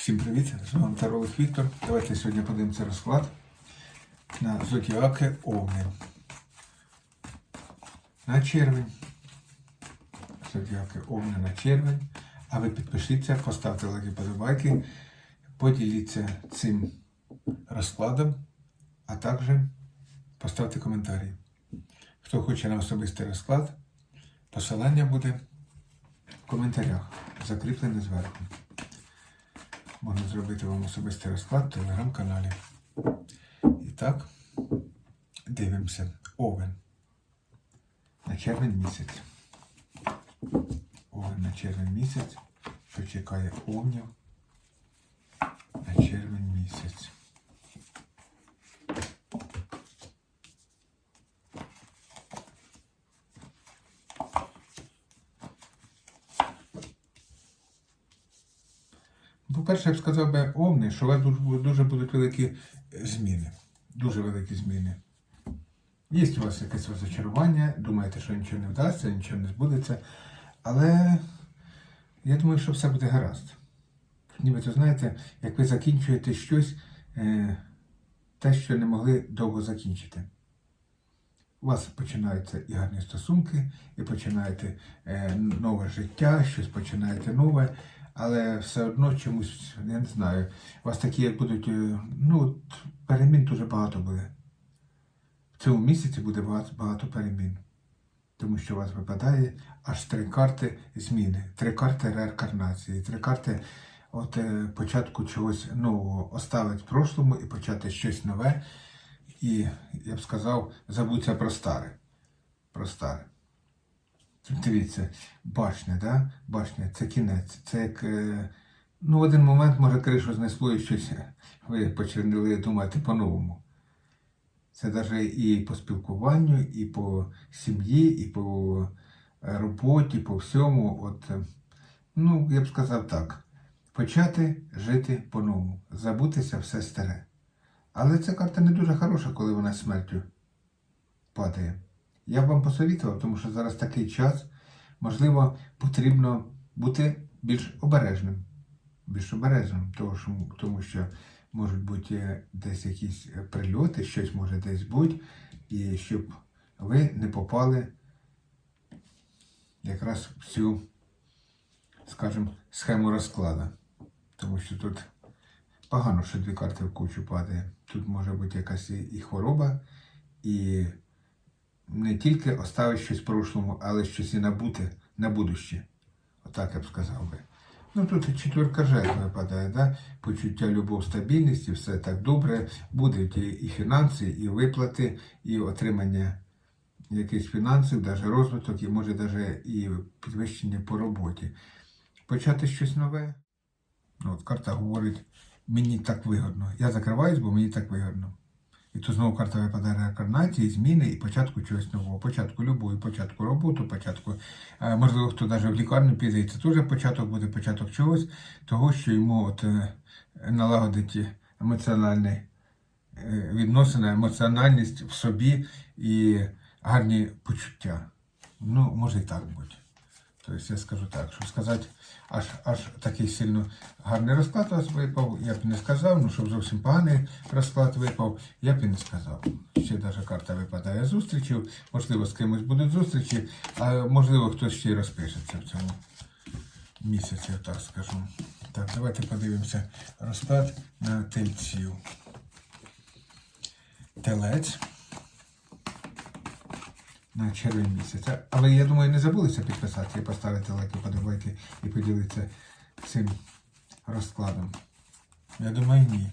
Всім привіт! З вами Таролог Віктор. Давайте сьогодні подивимося розклад на зодіаки Овни. На червень. Зодіаки Овни на червень. А ви підпишіться, поставте лайки, подобайки, поділіться цим розкладом, а також поставте коментарі. Хто хоче на особистий розклад, посилання буде в коментарях, закріплене зверху. Можна зробити вам особистий розклад в телеграм-каналі. І так, дивимося. Овен. На червень місяць. Овен на червень місяць. Що чекає овнів на червень місяць. По-перше, я б сказав би овни, що у вас дуже, будуть великі зміни. Дуже великі зміни. Є у вас якесь розочарування, думаєте, що нічого не вдасться, нічого не збудеться. Але я думаю, що все буде гаразд. Нібито, знаєте, як ви закінчуєте щось, е, те, що не могли довго закінчити. У вас починаються і гарні стосунки, і починаєте е, нове життя, щось починаєте нове, але все одно чомусь, я не знаю, у вас такі як будуть, е, ну, перемін дуже багато буде. В цьому місяці буде багато, багато перемін. Тому що у вас випадає аж три карти зміни, три карти реінкарнації, три карти от, е, початку чогось нового, оставити в прошлому і почати щось нове. І, я б сказав, забуться про старе. Про старе. Дивіться, башня, да? башня це кінець. Це як. е, Ну, в один момент, може, кришу знесло і щось ви почали думати по-новому. Це навіть і по спілкуванню, і по сім'ї, і по е, роботі, по всьому. От, е, ну, я б сказав так: почати жити по-новому, забутися все старе. Але ця карта не дуже хороша, коли вона смертю падає. Я б вам посовітував, тому що зараз такий час, можливо, потрібно бути більш обережним. Більш обережним, тому що, можуть бути е, десь якісь е, прильоти, щось може десь бути, і щоб ви не попали якраз в цю, скажімо, схему розкладу. Тому що тут погано, що дві карти в кучу падає. Тут може бути якась і хвороба, і не тільки оставить щось в прошлому, але щось і набути на будуще. Отак я б сказав би. Ну тут четверка жертв випадає, да? почуття, любов, стабільність, і все так добре. Будуть і фінанси, і виплати, і отримання якихось фінансів, навіть розвиток, і може навіть і підвищення по роботі. Почати щось нове. Ну, от карта говорить, мені так вигодно. Я закриваюсь, бо мені так вигодно. І тут знову карта випадає реінкарнації, зміни і початку чогось нового. Початку любові, початку роботи, початку, е, можливо, хто навіть в лікарню піде, і це теж початок буде початок чогось, того, що йому от, е, налагодить емоціональні е, відносини, емоціональність в собі і гарні почуття. Ну, може і так бути. Тобто я скажу так, щоб сказати, аж аж такий сильно гарний розклад у вас випав, я б не сказав, ну щоб зовсім поганий розклад випав, я б і не сказав. Ще навіть карта випадає зустрічів, можливо, з кимось будуть зустрічі, а можливо хтось ще й розпишеться в цьому місяці, так скажу. Так, давайте подивимося розклад на тельців. Телець на червень місяця. Але я думаю, не забулися підписатися і поставити лайки, подобайки і поділитися цим розкладом. Я думаю, ні.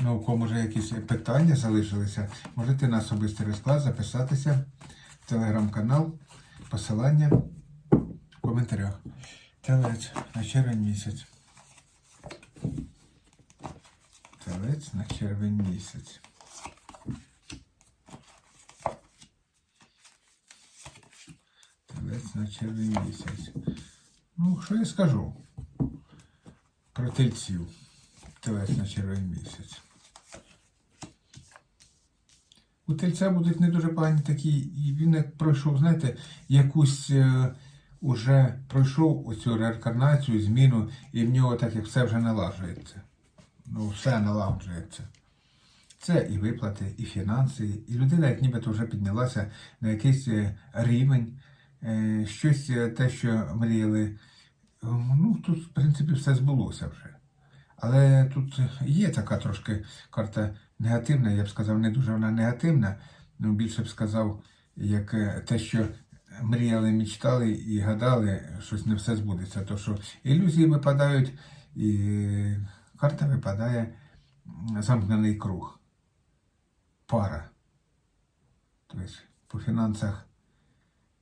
Ну, у кого може якісь питання залишилися, можете на особистий розклад записатися в телеграм-канал, посилання в коментарях. Телець на червень місяць. Телець на червень місяць. Телець на червень місяць. Ну, що я скажу про тельців? Телець на червень місяць. У тельця будуть не дуже погані такі, і він як пройшов, знаєте, якусь е, уже пройшов оцю реінкарнацію, зміну, і в нього так як все вже налажується. Ну, все налагоджується. Це і виплати, і фінанси, і людина, як нібито вже піднялася на якийсь е, рівень, щось е, те, що мріяли. Ну, тут, в принципі, все збулося вже. Але тут є така трошки карта негативна, я б сказав, не дуже вона негативна, ну більше б сказав, як е, те, що мріяли, мечтали і гадали, щось не все збудеться. То що ілюзії випадають, і карта випадає замкнений круг. Пара. Тобто по фінансах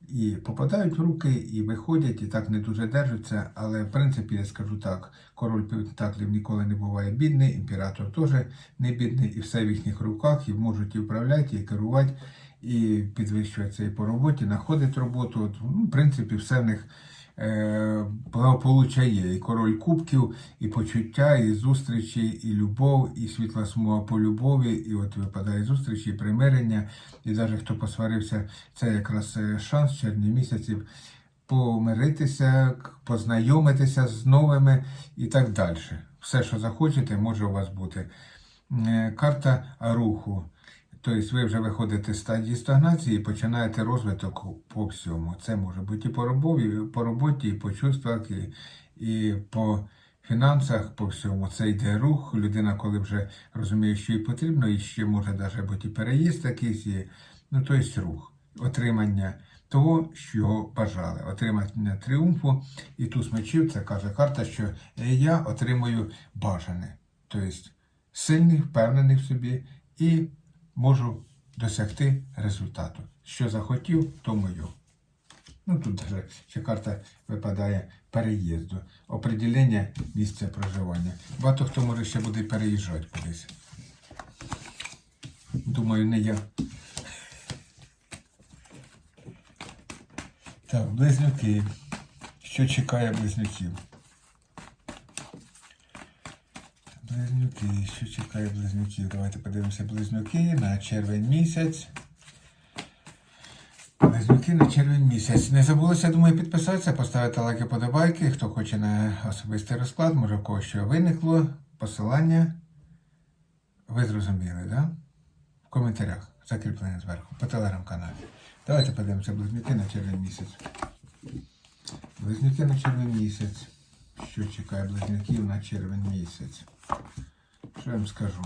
і попадають в руки, і виходять, і так не дуже держаться. Але в принципі я скажу так: король Пентаклів ніколи не буває бідний, імператор теж не бідний, і все в їхніх руках, і можуть і управляти, і керувати, і підвищуватися і по роботі, знаходить роботу. От, ну, в принципі, все в них е, благополуччя є. І король кубків, і почуття, і зустрічі, і любов, і світла смуга по любові, і от випадає зустрічі, і примирення. І навіть хто посварився, це якраз е, шанс в червні місяців помиритися, познайомитися з новими і так далі. Все, що захочете, може у вас бути. Е, Карта руху. Тобто ви вже виходите з стадії стагнації і починаєте розвиток по всьому. Це може бути і по роботі, по роботі, і по чувствах, і, і по фінансах, по всьому. Це йде рух. Людина, коли вже розуміє, що їй потрібно, і ще може навіть бути і переїзд якийсь, і, ну тобто рух, отримання того, що бажали, отримання тріумфу. І туз мечів, це каже карта, що я отримую бажане. Тобто сильний, впевнений в собі і можу досягти результату. Що захотів, то мою. Ну тут даже ще карта випадає переїзду, определення місця проживання. Багато хто може ще буде переїжджати кудись. Думаю, не я. Так, близнюки. Що чекає близнюків? Близнюки, що чекає близнюків? Давайте подивимося близнюки на червень місяць. Близнюки на червень місяць. Не забулося, думаю, підписатися, поставити лайки, подобайки. Хто хоче на особистий розклад, може в когось що виникло. Посилання. Ви зрозуміли? Да? В коментарях. Закріплене зверху, по телеграм-каналі. Давайте подивимося близнюки на червень місяць. Близнюки на червень місяць. Що чекає близнюків на червень місяць? Що я вам скажу?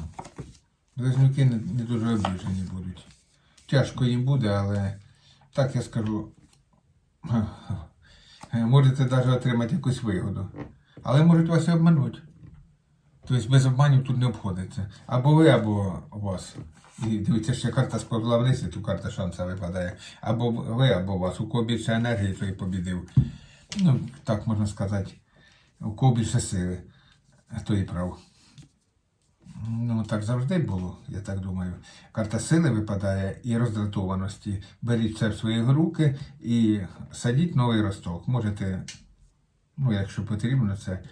Близнюки не, дуже обіжені будуть. Тяжко їм буде, але так я скажу. Можете навіть отримати якусь вигоду. Але можуть вас і обманути. Тобто без обманів тут не обходиться. Або ви, або вас. І дивіться, ще карта сповзла вниз, і ту карта шанса випадає. Або ви, або вас. У кого більше енергії, той побідив. Ну, так можна сказати. У кого більше сили, той і прав. Ну, так завжди було, я так думаю. Карта сили випадає і роздратованості. Беріть це в свої руки і садіть новий росток. Можете, ну, якщо потрібно, це,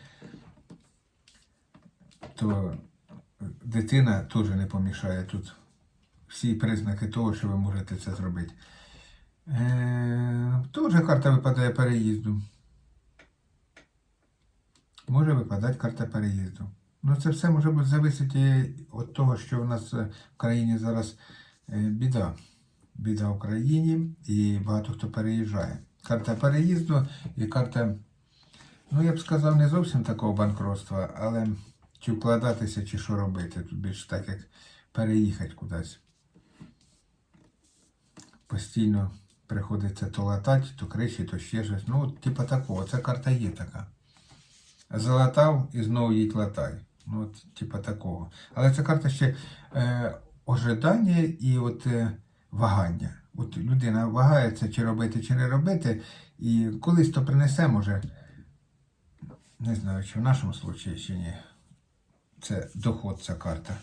то дитина теж не помішає тут. Всі признаки того, що ви можете це зробити. Е, Теж карта випадає переїзду. Може випадати карта переїзду. Ну, це все може бути зависити від того, що в нас е, в країні зараз е, біда. Біда в країні і багато хто переїжджає. Карта переїзду і карта, ну я б сказав, не зовсім такого банкротства, але чи вкладатися, чи що робити. Тут більше так, як переїхати кудись. Постійно приходиться то латати, то криші, то ще щось. Ну, от, типа такого. Це карта є така. Залатав і знову їдь латай. Ну, от, типа такого. Але це карта ще е, ожидання і от, е, вагання. От людина вагається, чи робити, чи не робити, і колись то принесе, може, не знаю, чи в нашому случаї, чи ні. Це доход, ця карта.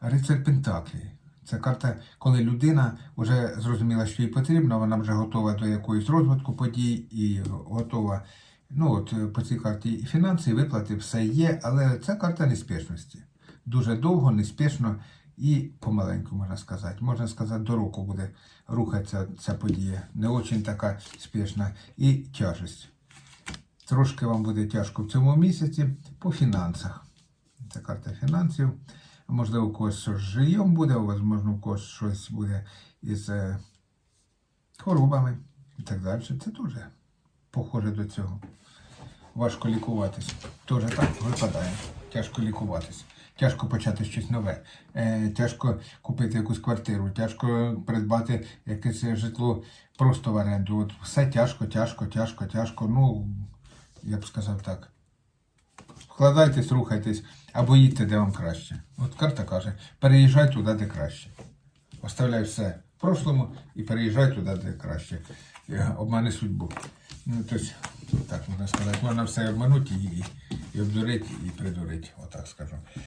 Рицар Пентаклі. Це карта, коли людина вже зрозуміла, що їй потрібно, вона вже готова до якоїсь розвитку подій і готова. Ну, от е, по цій карті і фінанси, і виплати, все є, але це карта неспішності. Дуже довго, неспішно і помаленьку можна сказати. Можна сказати, до року буде рухатися ця подія. Не дуже така спішна. І тяжесть. Трошки вам буде тяжко в цьому місяці по фінансах. Це карта фінансів. Можливо, у когось щось з жильйом буде, можливо, у когось щось буде із е, хворобами і так далі. Це дуже похоже до цього. Важко лікуватись. Теж так випадає. Тяжко лікуватись. Тяжко почати щось нове. Е, тяжко купити якусь квартиру, тяжко придбати якесь житло просто в оренду. От все тяжко, тяжко, тяжко, тяжко. Ну, я б сказав так. Вкладайтесь, рухайтесь або їдьте, де вам краще. От карта каже, переїжджай туди, де краще. Оставляй все в прошлому і переїжджай туди, де краще. Е, Обмани судьбу. Ну, тобто, так можна сказати, можна все обманути і, і, обдурити, і придурити, отак скажу.